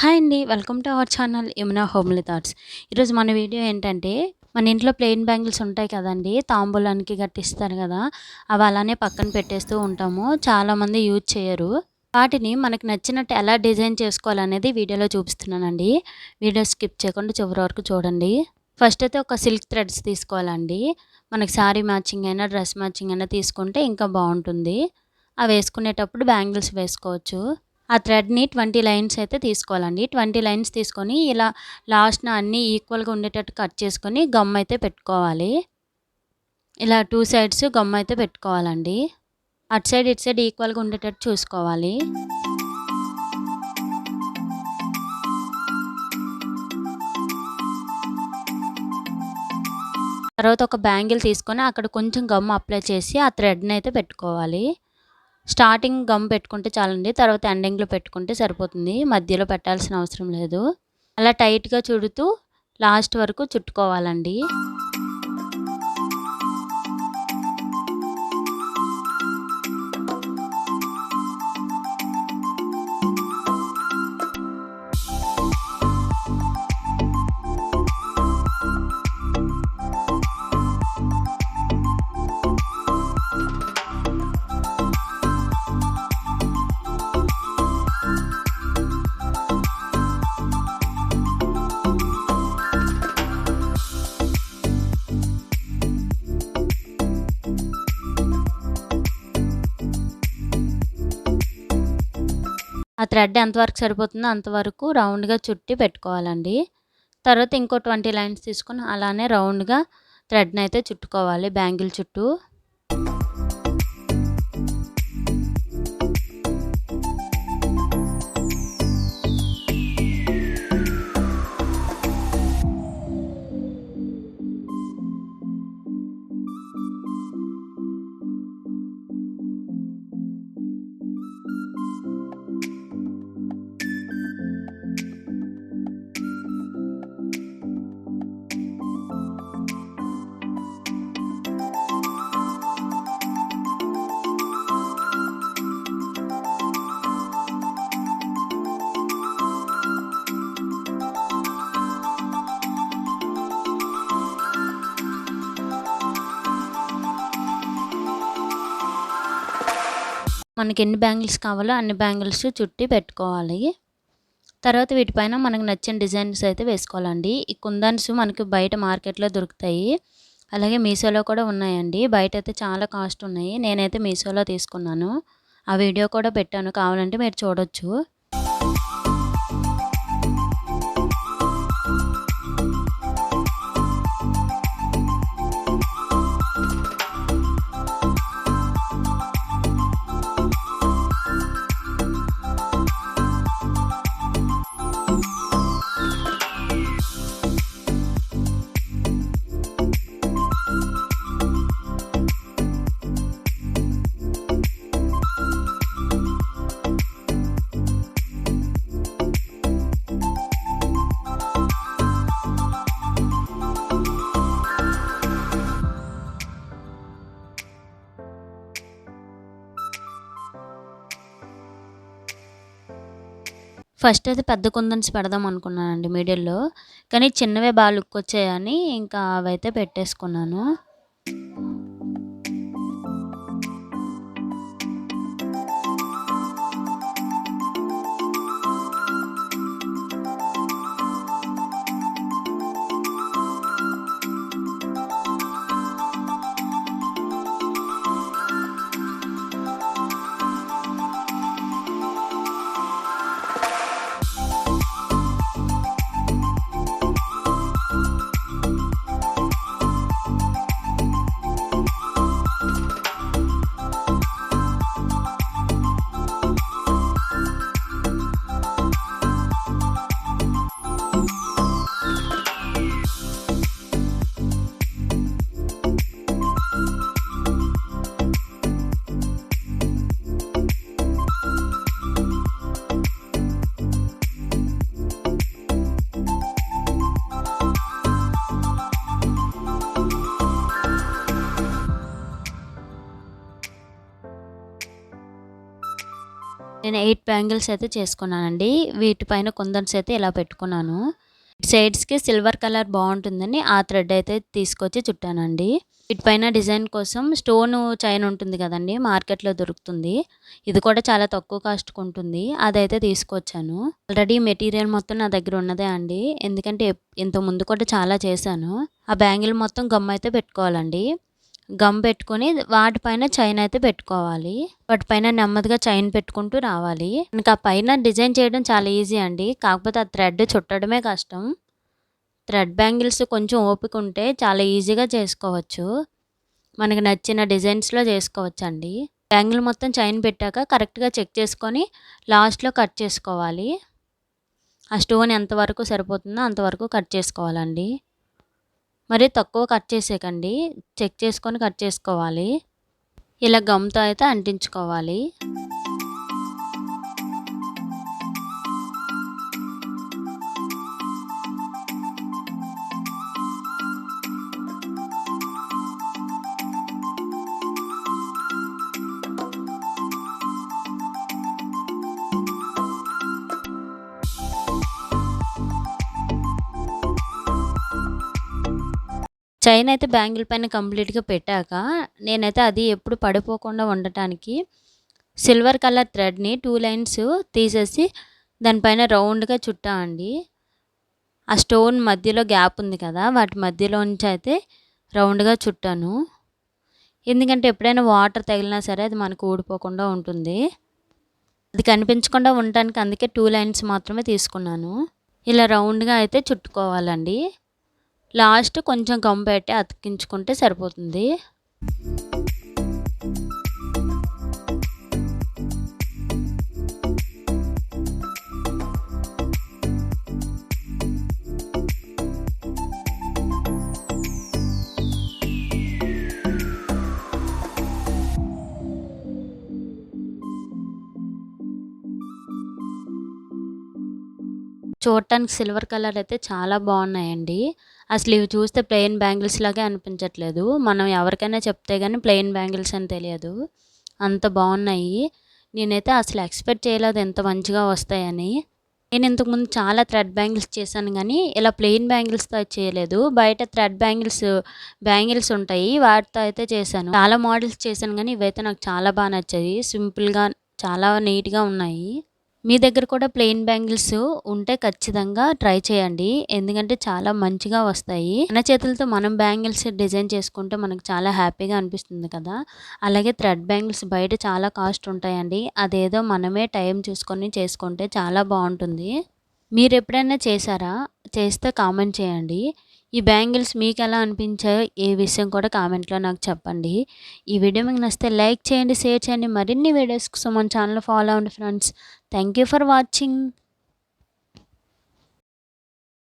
Hi అండి. Welcome to our channel Yamuna homely thoughts. ఈరోజు మన వీడియో ఏంటంటే, మన ఇంట్లో ప్లెయిన్ బ్యాంగిల్స్ ఉంటాయి కదండి తాంబూలానికి గట్టిస్తారు కదా అవి అలానే పక్కన పెట్టేస్తూ ఉంటాము. చాలామంది యూజ్ చేయరు. వాటిని మనకు నచ్చినట్టు ఎలా డిజైన్ చేసుకోవాలనేది వీడియోలో చూపిస్తున్నానండి. వీడియో స్కిప్ చేయకుండా చివరి వరకు చూడండి. ఫస్ట్ అయితే ఒక సిల్క్ థ్రెడ్స్ తీసుకోవాలండి. మనకి శారీ మ్యాచింగ్ అయినా, డ్రెస్ మ్యాచింగ్ అయినా తీసుకుంటే ఇంకా బాగుంటుంది అవి వేసుకునేటప్పుడు బ్యాంగిల్స్ వేసుకోవచ్చు. ఆ థ్రెడ్‌ని 20 లైన్స్ అయితే తీసుకోవాలండి. 20 లైన్స్ తీసుకొని ఇలా లాస్ట్‌న అన్నీ ఈక్వల్‌గా ఉండేటట్టు కట్ చేసుకొని గమ్ అయితే పెట్టుకోవాలి. ఇలా టూ సైడ్స్ గమ్ అయితే పెట్టుకోవాలండి. అటు సైడ్, ఇటు సైడ్ ఈక్వల్‌గా ఉండేటట్టు చూసుకోవాలి. తర్వాత ఒక బ్యాంగిల్ తీసుకొని అక్కడ కొంచెం గమ్ అప్లై చేసి ఆ థ్రెడ్‌ని అయితే పెట్టుకోవాలి. స్టార్టింగ్ గమ్ పెట్టుకుంటే చాలండి. తర్వాత ఎండింగ్‌లో పెట్టుకుంటే సరిపోతుంది. మధ్యలో పెట్టాల్సిన అవసరం లేదు. అలా టైట్‌గా చుడుతూ లాస్ట్ వరకు చుట్టుకోవాలండి. ఆ థ్రెడ్ ఎంతవరకు సరిపోతుందో అంతవరకు రౌండ్‌గా చుట్టి పెట్టుకోవాలండి. తర్వాత ఇంకో 20 లైన్స్ తీసుకొని అలానే రౌండ్‌గా థ్రెడ్‌ని అయితే చుట్టుకోవాలి బ్యాంగిల్ చుట్టూ. మనకి ఎన్ని బ్యాంగిల్స్ కావాలో అన్ని బ్యాంగిల్స్ చుట్టి పెట్టుకోవాలి. తర్వాత వీటిపైన మనకు నచ్చిన డిజైన్స్ అయితే వేసుకోవాలండి. ఈ కుందన్స్ మనకి బయట మార్కెట్‌లో దొరుకుతాయి. అలాగే మీషోలో కూడా ఉన్నాయండి. బయట అయితే చాలా కాస్ట్ ఉన్నాయి. నేనైతే మీషోలో తీసుకున్నాను. ఆ వీడియో కూడా పెట్టాను. కావాలంటే మీరు చూడొచ్చు. ఫస్ట్ అయితే పెద్ద కుందన్స్ పెడదాం అనుకున్నానండి మిడిల్‌లో. కానీ చిన్నవే బాగా లుక్ వచ్చాయని ఇంకా అవైతే పెట్టేసుకున్నాను. నేను ఎయిట్ బ్యాంగిల్స్ అయితే చేసుకున్నానండి. వీటిపైన కుందన్స్ అయితే ఇలా పెట్టుకున్నాను. సైడ్స్కి సిల్వర్ కలర్ బాగుంటుందని ఆ థ్రెడ్ అయితే తీసుకొచ్చి చుట్టానండి. వీటిపైన డిజైన్ కోసం స్టోన్ చైన్ ఉంటుంది కదండి మార్కెట్లో దొరుకుతుంది. ఇది కూడా చాలా తక్కువ కాస్ట్కి ఉంటుంది. అదైతే తీసుకొచ్చాను. ఆల్రెడీ మెటీరియల్ మొత్తం నా దగ్గర ఉన్నదే అండి. ఎందుకంటే ఇంత ముందు కూడా చాలా చేశాను. ఆ బ్యాంగిల్ మొత్తం గమ్ అయితే పెట్టుకోవాలండి. గమ్ పెట్టుకొని వాటిపైన చైన్ అయితే పెట్టుకోవాలి. వాటిపైన నెమ్మదిగా చైన్ పెట్టుకుంటూ రావాలి. ఇంకా పైన డిజైన్ చేయడం చాలా ఈజీ అండి. కాకపోతే ఆ థ్రెడ్ చుట్టడమే కష్టం. థ్రెడ్ బ్యాంగిల్స్ కొంచెం ఓపిక ఉంటే చాలా ఈజీగా చేసుకోవచ్చు. మనకి నచ్చిన డిజైన్స్లో చేసుకోవచ్చు అండి బ్యాంగిల్ మొత్తం చైన్ పెట్టాక కరెక్ట్గా చెక్ చేసుకొని లాస్ట్లో కట్ చేసుకోవాలి. ఆ స్టోన్ ఎంతవరకు సరిపోతుందో అంతవరకు కట్ చేసుకోవాలండి. మరి తక్కువ కట్ చేసేకండి చెక్ చేసుకొని కట్ చేసుకోవాలి. ఇలా గమ్తో అయితే అంటించుకోవాలి. చైన్ అయితే బ్యాంగిల్ పైన కంప్లీట్గా పెట్టాక నేనైతే అది ఎప్పుడు పడిపోకుండా ఉండటానికి సిల్వర్ కలర్ థ్రెడ్ని టూ లైన్స్ తీసేసి దానిపైన రౌండ్గా చుట్టా అండి. ఆ స్టోన్ మధ్యలో గ్యాప్ ఉంది కదా వాటి మధ్యలో నుంచి అయితే రౌండ్గా చుట్టాను. ఎందుకంటే ఎప్పుడైనా వాటర్ తగిలినా సరే అది మనకు ఊడిపోకుండా ఉంటుంది. అది కనిపించకుండా ఉండటానికి అందుకే టూ లైన్స్ మాత్రమే తీసుకున్నాను. ఇలా రౌండ్గా అయితే చుట్టుకోవాలండి. లాస్ట్ కొంచెం గమ్ పెట్టి అతికించుకుంటే సరిపోతుంది. చూడటానికి సిల్వర్ కలర్ అయితే చాలా బాగున్నాయండి. అసలు ఇవి చూస్తే ప్లెయిన్ బ్యాంగిల్స్ లాగే అనిపించట్లేదు. మనం ఎవరికైనా చెప్తే కానీ ప్లెయిన్ బ్యాంగిల్స్ అని తెలియదు. అంత బాగున్నాయి. నేనైతే అసలు ఎక్స్పెక్ట్ చేయలేదు ఎంత మంచిగా వస్తాయని. నేను ఇంతకుముందు చాలా థ్రెడ్ బ్యాంగిల్స్ చేశాను కానీ ఇలా ప్లెయిన్ బ్యాంగిల్స్తో చేయలేదు. బయట థ్రెడ్ బ్యాంగిల్స్ బ్యాంగిల్స్ ఉంటాయి. వాటితో అయితే చేశాను. చాలా మోడల్స్ చేశాను కానీ ఇవైతే నాకు చాలా బాగా నచ్చాయి. సింపుల్గా చాలా నీట్గా ఉన్నాయి. మీ దగ్గర కూడా ప్లెయిన్ బ్యాంగిల్స్ ఉంటే ఖచ్చితంగా ట్రై చేయండి. ఎందుకంటే చాలా మంచిగా వస్తాయి. మన చేతులతో మనం బ్యాంగిల్స్ డిజైన్ చేసుకుంటే మనకు చాలా హ్యాపీగా అనిపిస్తుంది కదా. అలాగే థ్రెడ్ బ్యాంగిల్స్ బయట చాలా కాస్ట్ ఉంటాయండి. అదేదో మనమే టైం చూసుకొని చేసుకుంటే చాలా బాగుంటుంది. మీరు ఎప్పుడైనా చేశారా? చేస్తే కామెంట్ చేయండి. ఈ బ్యాంగిల్స్ మీకు ఎలా అనిపించాయో ఏ విషయం కూడా కామెంట్లో నాకు చెప్పండి. ఈ వీడియో మీకు నచ్చితే లైక్ చేయండి షేర్ చేయండి. మరిన్ని వీడియోస్ కోసం మన ఛానల్ ఫాలో అవ్వండి friends. Thank you for watching.